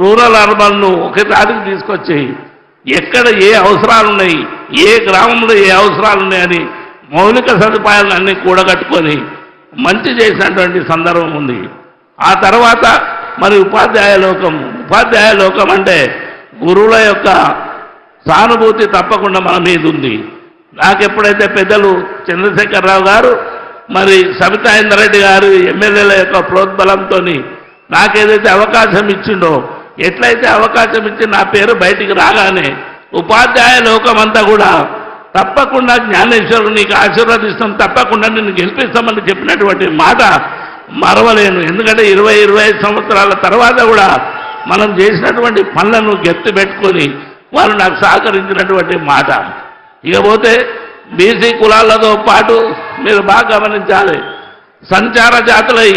Rural అర్బన్ను ఒకే దారికి తీసుకొచ్చి ఎక్కడ ఏ అవసరాలు ఉన్నాయి ఏ గ్రామంలో ఏ అవసరాలున్నాయని మౌలిక సదుపాయాలను అన్ని కూడగట్టుకొని మంచి చేసినటువంటి సందర్భం ఉంది. ఆ తర్వాత మరి ఉపాధ్యాయ లోకం. ఉపాధ్యాయ లోకం అంటే గురువుల యొక్క సానుభూతి తప్పకుండా మన మీద ఉంది. నాకు ఎప్పుడైతే పెద్దలు చంద్రశేఖరరావు గారు మరి సబితా ఇంద్రెడ్డి గారు ఎమ్మెల్యేల యొక్క ప్రోద్బలంతో నాకేదైతే అవకాశం ఇచ్చిండో ఎట్లయితే అవకాశం ఇచ్చి నా పేరు బయటికి రాగానే ఉపాధ్యాయ లోకమంతా కూడా తప్పకుండా జ్ఞానేశ్వరుడు నీకు ఆశీర్వదిస్తాం తప్పకుండా నిన్ను గెలిపిస్తామని చెప్పినటువంటి మాట మరవలేను. ఎందుకంటే ఇరవై ఇరవై సంవత్సరాల తర్వాత కూడా మనం చేసినటువంటి పనులను గెత్తి పెట్టుకొని వాళ్ళు నాకు సహకరించినటువంటి మాట. ఇకపోతే బీసీ కులాలతో పాటు మీరు బాగా గమనించాలి. సంచార జాతులై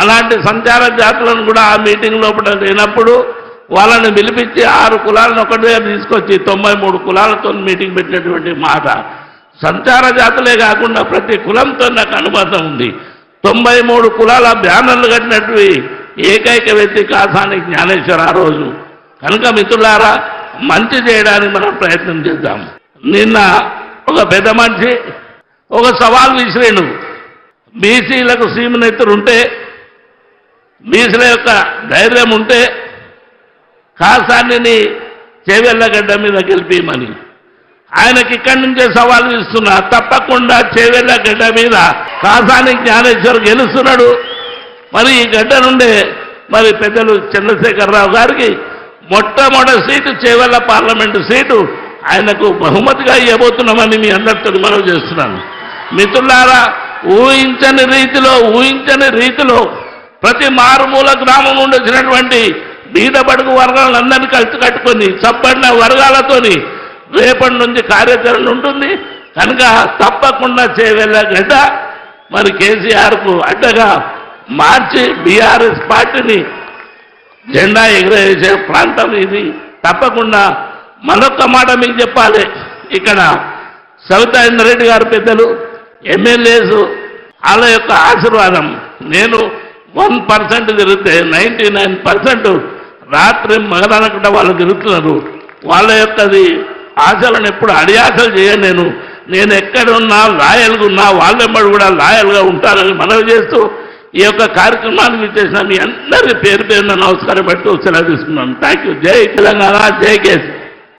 అలాంటి సంచార జాతులను కూడా ఆ మీటింగ్ లోపల లేనప్పుడు వాళ్ళని పిలిపించి ఆరు కులాలను ఒకటిగా తీసుకొచ్చి తొంభై మూడు కులాలతో మీటింగ్ పెట్టినటువంటి మాట. సంచార జాతులే కాకుండా ప్రతి కులంతో నాకు అనుబంధం ఉంది. తొంభై మూడు కులాల బ్యానర్లు కట్టినట్టు ఏకైక వ్యక్తి కాసాని జ్ఞానేశ్వర ఆ రోజు. కనుక మిత్రులారా మంచి చేయడానికి మనం ప్రయత్నం చేద్దాం. నిన్న ఒక పెద్ద మనిషి ఒక సవాల్ విసిరేను బీసీలకు సీమనెత్తురు ఉంటే బీసీల యొక్క ధైర్యం ఉంటే కాసాన్ని చేవెళ్ళగడ్డ మీద గెలిపిమని ఆయనకి ఇక్కడి నుంచే సవాల్ ఇస్తున్నా తప్పకుండా చేవెళ్ళ గడ్డ మీద కాసాని జ్ఞానేశ్వర్ గెలుస్తున్నాడు. మరి ఈ గడ్డ నుండే మరి పెద్దలు చంద్రశేఖరరావు గారికి మొట్టమొదటి సీటు చేవెళ్ళ పార్లమెంటు సీటు ఆయనకు బహుమతిగా ఇవ్వబోతున్నామని మీ అందరితో మనం చేస్తున్నాను. మిత్రులారా ఊహించని రీతిలో ఊహించని రీతిలో ప్రతి మారుమూల గ్రామం నుండి వచ్చినటువంటి బీద బడుగు వర్గాలందరినీ కలిసి కట్టుకొని చప్పడిన వర్గాలతోని రేపటి నుంచి కార్యాచరణ ఉంటుంది. కనుక తప్పకుండా చేయవెళ్ళ గడ్డ. మరి కేసీఆర్కు అడ్డగా మార్చి బీఆర్ఎస్ పార్టీని జెండా ఎగరేసే ప్రాంతం ఇది. తప్పకుండా మరొక మాట మీకు చెప్పాలి. ఇక్కడ సవితారెడ్డి గారు పెద్దలు ఎమ్మెల్యేసు వాళ్ళ యొక్క ఆశీర్వాదం. నేను వన్ పర్సెంట్ తిరిగితే నైంటీ నైన్ పర్సెంట్ రాత్రి మగదనకుండా వాళ్ళు తిరుగుతున్నారు. వాళ్ళ యొక్కది ఆశలను ఎప్పుడు అడియాసలు చేయను నేను. నేను ఎక్కడున్నా లాయల్గా ఉన్నా వాళ్ళెంబడి కూడా లాయల్గా ఉంటారని మనవి చేస్తూ ఈ యొక్క కార్యక్రమానికి చేసిన మీ అందరి పేరు పేరున నమస్కారం పెడుతూ సెలవు తీసుకున్నాను. థ్యాంక్ యూ జై తెలంగాణ జై కేసీ